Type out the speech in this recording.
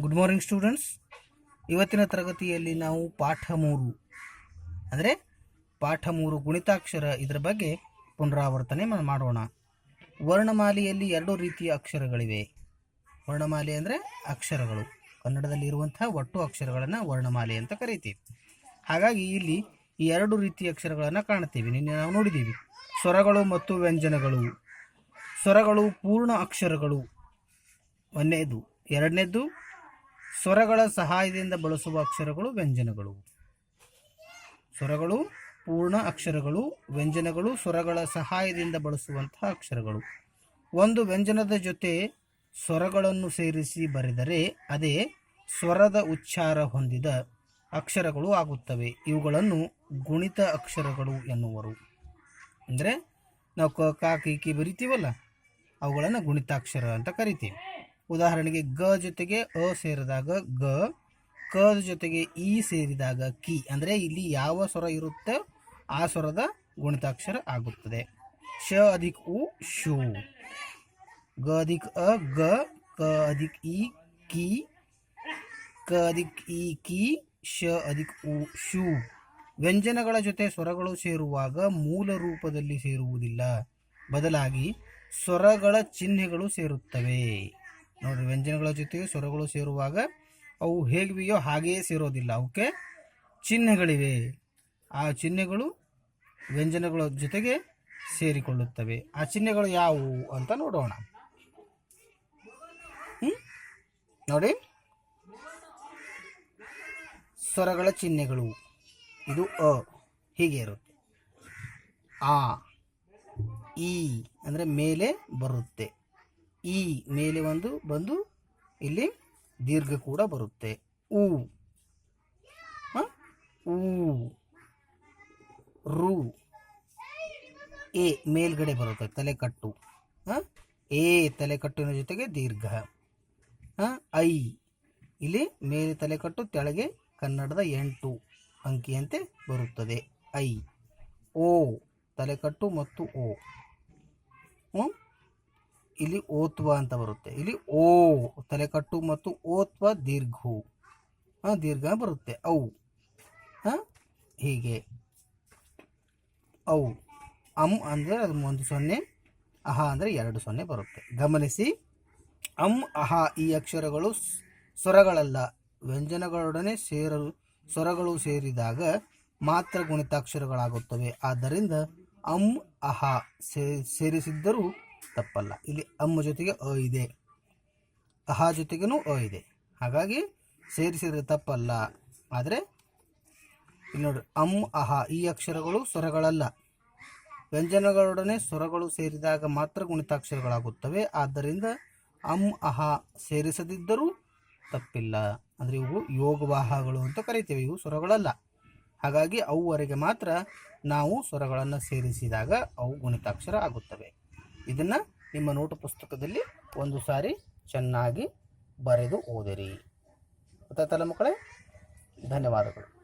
Good morning students ಇವತ್ತಿನ ತರಗತಿಯಲ್ಲಿ ನಾವು ಪಾಠ ಮೂರು. ಅಂದರೆ ಪಾಠ ಮೂರು ಗುಣಿತಾಕ್ಷರ ಇದರ ಬಗ್ಗೆ ಪುನರಾವರ್ತನೆ ಮಾಡೋಣ. ವರ್ಣಮಾಲೆಯಲ್ಲಿ ಎರಡು ರೀತಿಯ ಅಕ್ಷರಗಳಿವೆ. ವರ್ಣಮಾಲೆ ಅಂದರೆ ಅಕ್ಷರಗಳು. ಕನ್ನಡದಲ್ಲಿ ಇರುವಂತಹ ಒಟ್ಟು ಅಕ್ಷರಗಳನ್ನು ವರ್ಣಮಾಲೆ ಅಂತ ಕರೀತೀವಿ. ಹಾಗಾಗಿ ಇಲ್ಲಿ ಈ ಎರಡು ರೀತಿಯ ಅಕ್ಷರಗಳನ್ನು ಕಾಣ್ತೀವಿ ನಿನ್ನೆ ನಾವು ನೋಡಿದ್ದೀವಿ. ಸ್ವರಗಳು ಮತ್ತು ವ್ಯಂಜನಗಳು. ಸ್ವರಗಳು ಪೂರ್ಣ ಅಕ್ಷರಗಳು. ಒಂದನೇದು, ಎರಡನೇದು ಸ್ವರಗಳ ಸಹಾಯದಿಂದ ಬಳಸುವ ಅಕ್ಷರಗಳು ವ್ಯಂಜನಗಳು ಸ್ವರಗಳು ಪೂರ್ಣ ಅಕ್ಷರಗಳು ವ್ಯಂಜನಗಳು ಸ್ವರಗಳ ಸಹಾಯದಿಂದ ಬಳಸುವಂತಹ ಅಕ್ಷರಗಳು ಒಂದು ವ್ಯಂಜನದ ಜೊತೆ ಸ್ವರಗಳನ್ನು ಸೇರಿಸಿ ಬರೆದರೆ ಅದೇ ಸ್ವರದ ಉಚ್ಚಾರ ಹೊಂದಿದ ಅಕ್ಷರಗಳು ಆಗುತ್ತವೆ ಇವುಗಳನ್ನು ಗುಣಿತ ಅಕ್ಷರಗಳು ಎನ್ನುವರು ಅಂದರೆ ನಾವು ಕ ಕಾ ಬರಿತೀವಲ್ಲ ಅವುಗಳನ್ನು ಗುಣಿತಾಕ್ಷರ ಅಂತ ಕರಿತೀವಿ ಉದಾಹರಣೆಗೆ ಗ ಜೊತೆಗೆ ಅ ಸೇರಿದಾಗ ಗ, ಕ ಜೊತೆಗೆ ಇ ಸೇರಿದಾಗ ಕಿ. ಅಂದರೆ ಇಲ್ಲಿ ಯಾವ ಸ್ವರ ಇರುತ್ತೆ, ಆ ಸ್ವರದ ಗುಣಿತಾಕ್ಷರ ಆಗುತ್ತದೆ. ಶ ಅಧಿಕ್ ಉ, ಶೂ. ಗ ಅಧಿಕ್ ಅ, ಗ, ಕ ಅಧಿಕ್ ಇ, ಕಿ. ಕ ಅಧಿಕ್ ಇ, ಕಿ. ಶ ಅಧಿಕ್ ಉ, ಶೂ. ವ್ಯಂಜನಗಳ ಜೊತೆ ಸ್ವರಗಳು ಸೇರುವಾಗ ಮೂಲ ರೂಪದಲ್ಲಿ ಸೇರುವುದಿಲ್ಲ. ಬದಲಾಗಿ ಸ್ವರಗಳ ಚಿಹ್ನೆಗಳು ಸೇರುತ್ತವೆ. ನೋಡ್ರಿ, ವ್ಯಂಜನಗಳ ಜೊತೆಗೆ ಸ್ವರಗಳು ಸೇರುವಾಗ ಅವು ಹೇಗಿವೆಯೋ ಹಾಗೆಯೇ ಸೇರೋದಿಲ್ಲ. ಅವಕ್ಕೆ ಚಿಹ್ನೆಗಳಿವೆ. ಆ ಚಿಹ್ನೆಗಳು ವ್ಯಂಜನಗಳ ಜೊತೆಗೆ ಸೇರಿಕೊಳ್ಳುತ್ತವೆ. ಆ ಚಿಹ್ನೆಗಳು ಯಾವುವು ಅಂತ ನೋಡೋಣ. ನೋಡಿ. ಸ್ವರಗಳ ಚಿಹ್ನೆಗಳು. ಇದು ಅ, ಹೀಗೆ ಇರುತ್ತೆ. ಆ, ಈ, ಅಂದರೆ ಮೇಲೆ ಬರುತ್ತೆ. ಈ ಮೇಲೆ ಒಂದು ಬಂದು ಇಲ್ಲಿ ದೀರ್ಘ ಕೂಡ ಬರುತ್ತೆ. ಉ ಹ? ಊ. ರು. ಎ ಮೇಲ್ಗಡೆ ಬರುತ್ತೆ, ತಲೆಕಟ್ಟು. ಹಾಂ? ಎ ತಲೆಕಟ್ಟಿನ ಜೊತೆಗೆ ದೀರ್ಘ. ಹಾಂ? ಐ. ಇಲ್ಲಿ ಮೇಲೆ ತಲೆಕಟ್ಟು ತೆಳಗೆ ಕನ್ನಡದ ಎಂಟು ಅಂಕಿಯಂತೆ ಬರುತ್ತದೆ. ಐ. ಓ. ತಲೆಕಟ್ಟು ಮತ್ತು ಓ. ಹ್ಮ್? ಇಲ್ಲಿ ಓತ್ವ ಅಂತ ಬರುತ್ತೆ. ಇಲ್ಲಿ ಓ, ತಲೆಕಟ್ಟು ಮತ್ತು ಓತ್ವ ದೀರ್ಘು ಹಾಂ ದೀರ್ಘ ಬರುತ್ತೆ. ಔ. ಹಾಂ ಹೀಗೆ. ಔ. ಅಂ ಅಂದರೆ ಅದು ಒಂದು ಸೊನ್ನೆ, ಅಹ ಅಂದರೆ ಎರಡು ಸೊನ್ನೆ ಬರುತ್ತೆ. ಗಮನಿಸಿ ಅಮ್ ಅಹ ಈ ಅಕ್ಷರಗಳು ಸ್ವರಗಳಲ್ಲ. ವ್ಯಂಜನಗಳೊಡನೆ ಸೇರಲು, ಸ್ವರಗಳು ಸೇರಿದಾಗ ಮಾತ್ರ ಗುಣಿತಾಕ್ಷರಗಳಾಗುತ್ತವೆ. ಆದ್ದರಿಂದ ಅಮ್ ಅಹ ಸೇರಿಸಿದ್ದರೂ ತಪ್ಪಲ್ಲ. ಇಲ್ಲಿ ಅಮ್ಮ ಜೊತೆಗೆ ಅ ಇದೆ. ಅಹ ಜೊತೆಗೂ ಅ ಇದೆ. ಹಾಗಾಗಿ ಸೇರಿಸಿದರೆ ತಪ್ಪಲ್ಲ. ಆದರೆ ಇಲ್ಲಿ ನೋಡಿ ಅಮ್, ಅಹ ಈ ಅಕ್ಷರಗಳು ಸ್ವರಗಳಲ್ಲ. ವ್ಯಂಜನಗಳೊಡನೆ ಸ್ವರಗಳು ಸೇರಿದಾಗ ಮಾತ್ರ ಗುಣಿತಾಕ್ಷರಗಳಾಗುತ್ತವೆ. ಆದ್ದರಿಂದ ಅಮ್, ಅಹ ಸೇರಿಸದಿದ್ದರೂ ತಪ್ಪಿಲ್ಲ. ಅಂದರೆ ಇವು ಯೋಗವಾಹಗಳು ಅಂತ ಕರಿತೇವೆ. ಇವು ಸ್ವರಗಳಲ್ಲ. ಹಾಗಾಗಿ ಅವುವರೆಗೆ ಮಾತ್ರ ನಾವು ಸ್ವರಗಳನ್ನು ಸೇರಿಸಿದಾಗ ಅವು ಗುಣಿತಾಕ್ಷರ ಆಗುತ್ತವೆ. ಇದನ್ನು ನಿಮ್ಮ ನೋಟು ಪುಸ್ತಕದಲ್ಲಿ ಒಂದು ಸಾರಿ ಚೆನ್ನಾಗಿ ಬರೆದು ಓದಿರಿ. ಗೊತ್ತಾಯ್ತಲ್ಲ ಮಕ್ಕಳೇ ಧನ್ಯವಾದಗಳು.